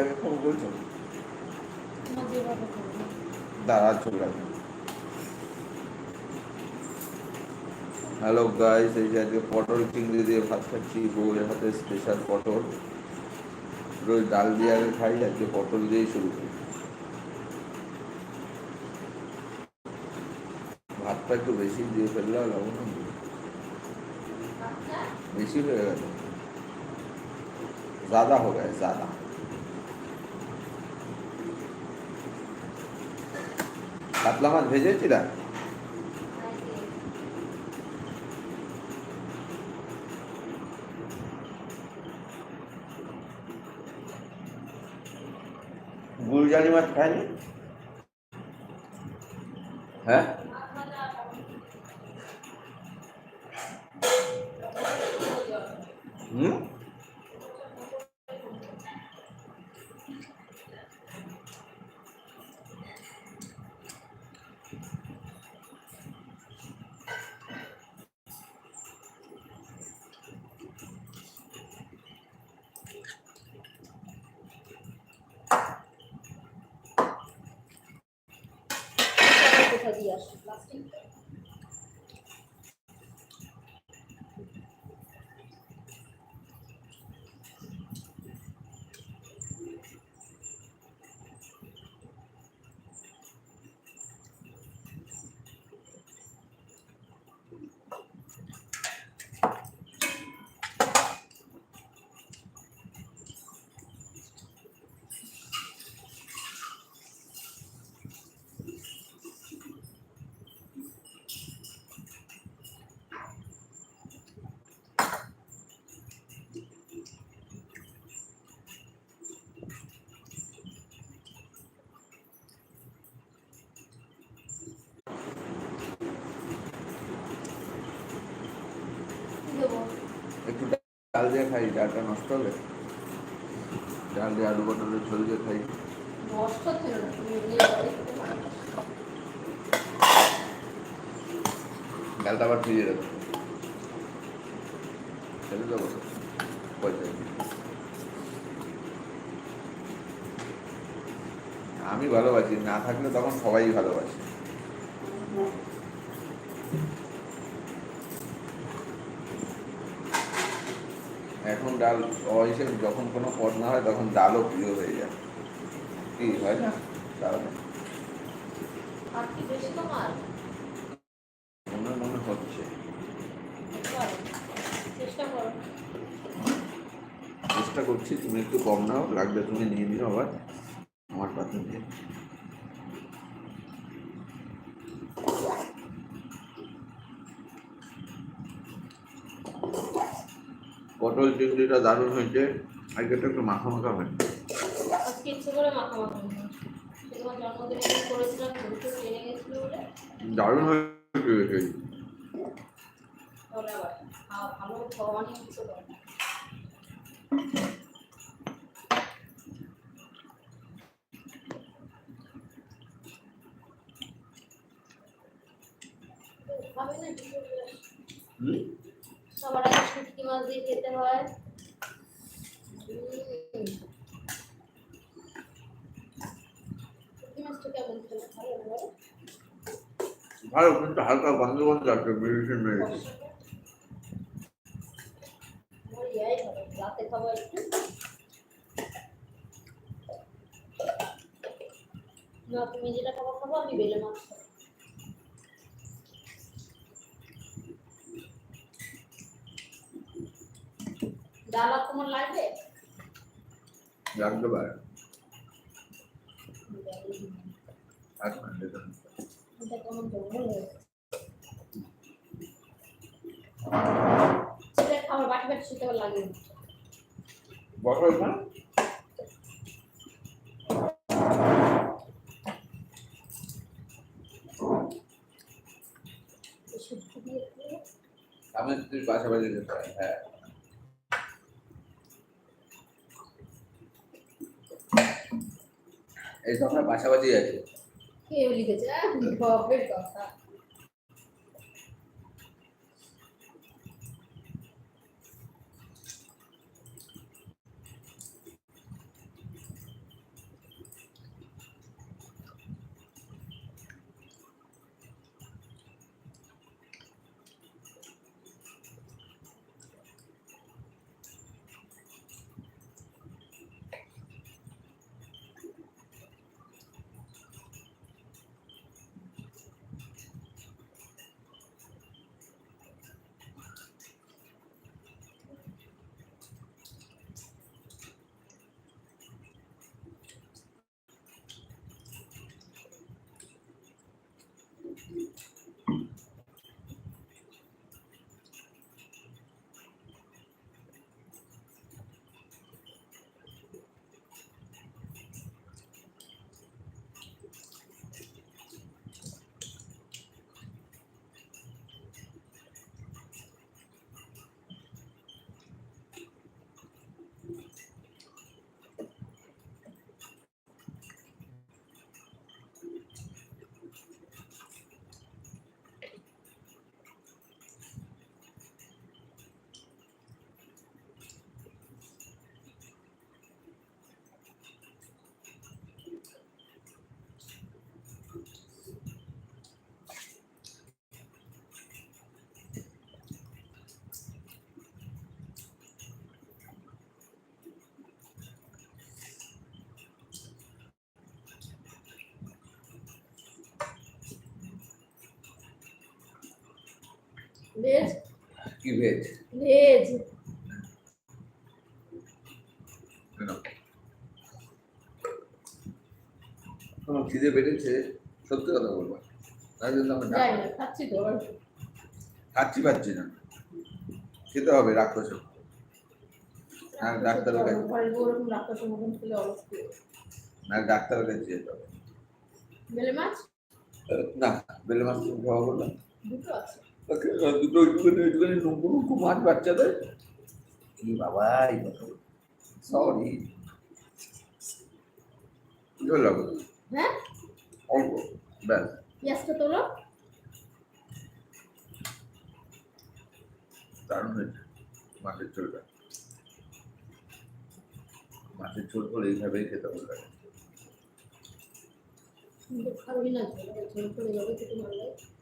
আগে ফোন করছো তোমার যেভাবে করবে দাঁড়া চলে আসবে হ্যালো গাইস এই যে আজকে পটল চিংড়ি দিয়ে ভাত খাচ্ছি বউয়ের হাতে স্পেশাল পটল রোজ ডাল দিয়ে আগে খাই আজকে পটল দিয়েই শুরু করি ভাতটা একটু বেশি দিয়ে ফেললে লবণ হবে। বেশি হয়ে গেল ज़्यादा हो गया ज़्यादा কাতলা মাছ ভেজেছিলা? গুলজানি মাছ খায়নি? হ্যাঁ হুম কোথা দিয়ে আসো প্লাস্টিক কি দেবো একটু ডাল দিয়ে খাই ডালটা নষ্ট হবে ডাল দিয়ে আলু পটলের ঝোল দিয়ে খাই। ডালটা আবার ফ্রিজে রাখো। ফেলে দেবো পয়সা আমি ভালোবাসি না থাকলে তখন সবাই ভালোবাসে। ডাল অহিসে যখন কোনো পদ না হয় তখন ডালও প্রিয় হয়ে যায়। কি হয় না? ডাল আর কি বেশি তোমার মনে মনে হচ্ছে। চেষ্টা চেষ্টা করছি তুমি একটু কম নাও লাগবে তুমি নিয়ে নিও আবার। আমার পাতে দিয়ে পটল চিংড়িটা দারুণ হয়েছে। আজকে তো একটু মাখা মাখা হয় বলে। দারুণ হয়েছে তাহলে আবার খাওয়া ভালো খাওয়া নিয়ে কিছু করে না। খাবে না কি করবে? হুম? সবার আগে শুটকি মাছ দিয়ে খেতে হয় উম। শুটকি মাছটা কেমন খেলে ভালো না বলো? ভালো কিন্তু হালকা গন্ধ গন্ধ আছে মেডিসিন মেডিসিন আমার ইয়াই ভালো রাতে খাবার একটু না তুমি যেটা খাবার খাব আমি বেলে মাছ খাব ডাল আর তোমার লাগবে লাগতে পারে এক মিনিট দেখুন। এটা কেমন জঙ্গল হয়েছে সেটা খাবার বাটি বাটি সেটা লাগে বটল না শুটকি দিয়ে খেলে আমি তুই পাশাপাশি যেতে পারি হ্যাঁ এই তো আমরা পাশাপাশি আছি। কে লিখেছে? আহ, বাপের কথা। ভেজ কি ভেজ ভেজ কেন? খিদে বেড়েছে সত্যি কথা বলব। তাই জন্য আমি খাচ্ছি তো খাচ্ছি পাচ্ছি না। খেতে হবে রাক্ষস হ্যাঁ, ডাক্তারের কাছে। না ডাক্তারের কাছে যেতে হবে। বেলে মাছ? না বেলে মাছ খাওয়া বললাম দুটো আছে। আর দুটো একটুখানি একটুখানি নুঙ্কু নুঙ্কু মাছ বাচ্চাদের। কি বাবা সরি হলো? হ্যাঁ? অল্প ব্যাস। পেঁয়াজটা তোলো দারুণ হয়েছে। মাছের ঝোলটা। মাছের ঝোল হলে এইভাবেই খেতে ভালো লাগে। খাবি না ঝোল করে যাবে খেতে ভালো লাগে।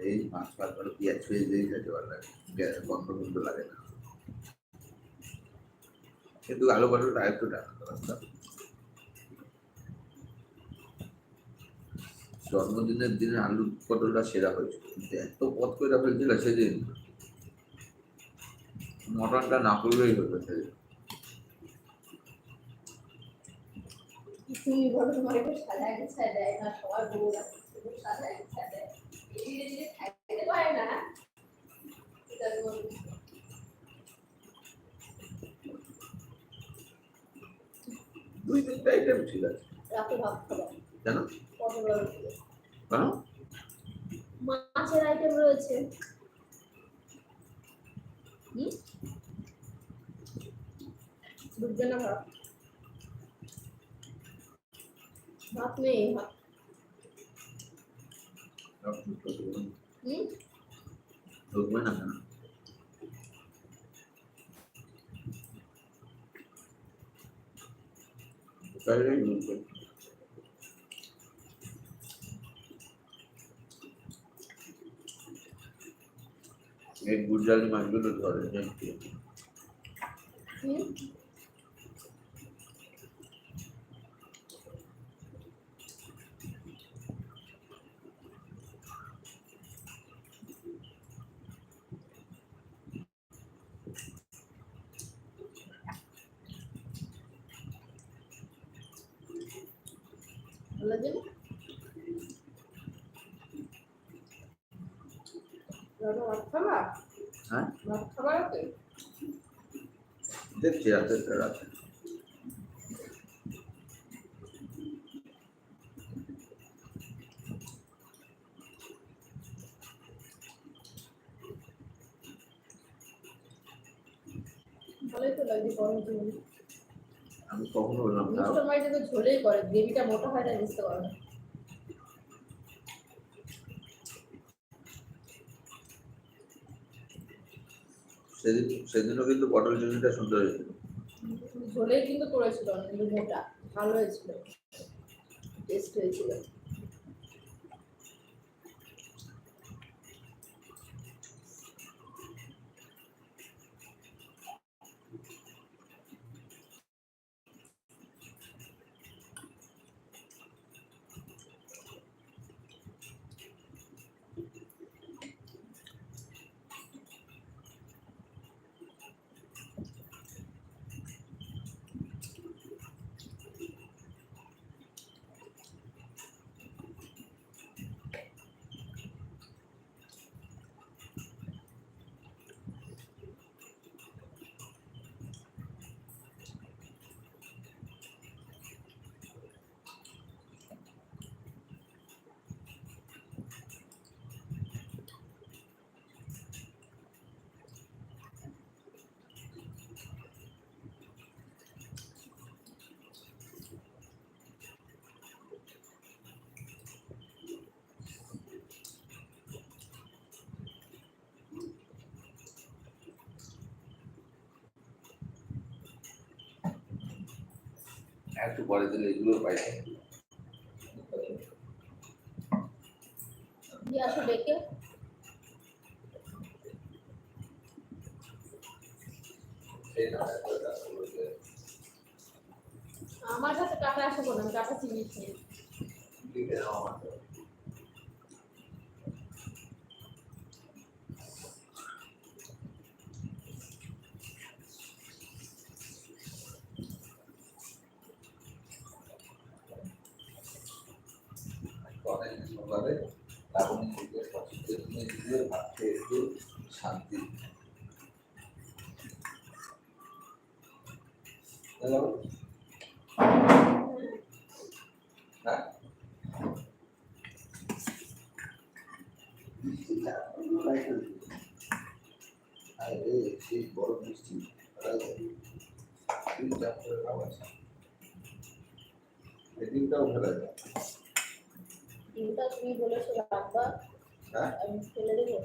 এই মাছ ভাত করে পেঁয়াজ ছুঁয়ে দিয়ে খেতে ভালো লাগে। গন্ধ গন্ধ লাগে না। কিন্তু আলু পটলটা একটু টাকা জন্মদিনের দিনে আলু পটলটা সেরা হয়েছিল। কিন্তু এত পথ করে ফেলছিল সেদিন। মটনটা না করলেই হতো সেদিন। তুমি বলো তোমার একটু সাজায় দেয় না সবাই বউ সাজায়। যে যে খাইতে পারে না দুই তিনটা আইটেম আছে। রাতে ভাত খাবা। কেন। কেন? মাছের আইটেম রয়েছে। ভাত নেই ভাত হুম ঢুকবে না কেন তাইলেই ঢুকবে এই গুজরালি মাছগুলো ধরে নাকি হুম ভালো লাগে না? দাদা ভাত খাবা হ্যাঁ ভাত খাবা রাতে দেখছি রাতে রাতে ভালোই তো লাগছে গরম জন্য আমি মাইটা তো ঝোলেই করে গ্রেভিটা মোটা হয় না বুঝতে পারো সেদিন সেদিনও কিন্তু পটল চিংড়িটা সুন্দর হয়েছিল। ঝোলেই কিন্তু করেছিল মোটা ভালো হয়েছিল। টেস্ট হয়েছিল। একটু পরে দিলে এগুলো পাই আসো ডেকে। আমার কাছে টাকা আসব না টাকা চিনি। নিজেকে পছন্দের জিনিস দিয়ে খেয়ে একটু শান্তি। হ্যাঁ? আরে সেই বড় যায় ডিমটা তুমি বলেছ রাখবা হ্যাঁ? আমি ফেলে দেবো।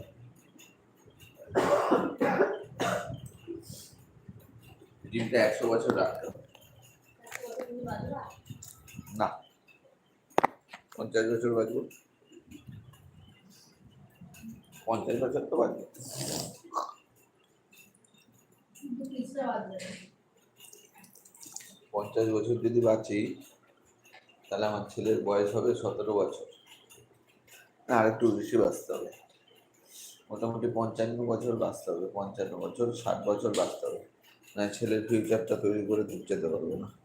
ডিমটা একশো বছর রাখতে না। পঞ্চাশ বছর বাঁচবো। পঞ্চাশ বছর তো বাঁচবো। পঞ্চাশ বছর যদি বাঁচি তাহলে আমার ছেলের বয়স হবে সতেরো বছর। আর একটু বেশি বাঁচতে হবে। মোটামুটি পঞ্চান্ন বছর বাঁচতে হবে, পঞ্চান্ন বছর, ষাট বছর বাঁচতে হবে। না ছেলের ফিউচারটা তৈরি করে যেতে পারব না।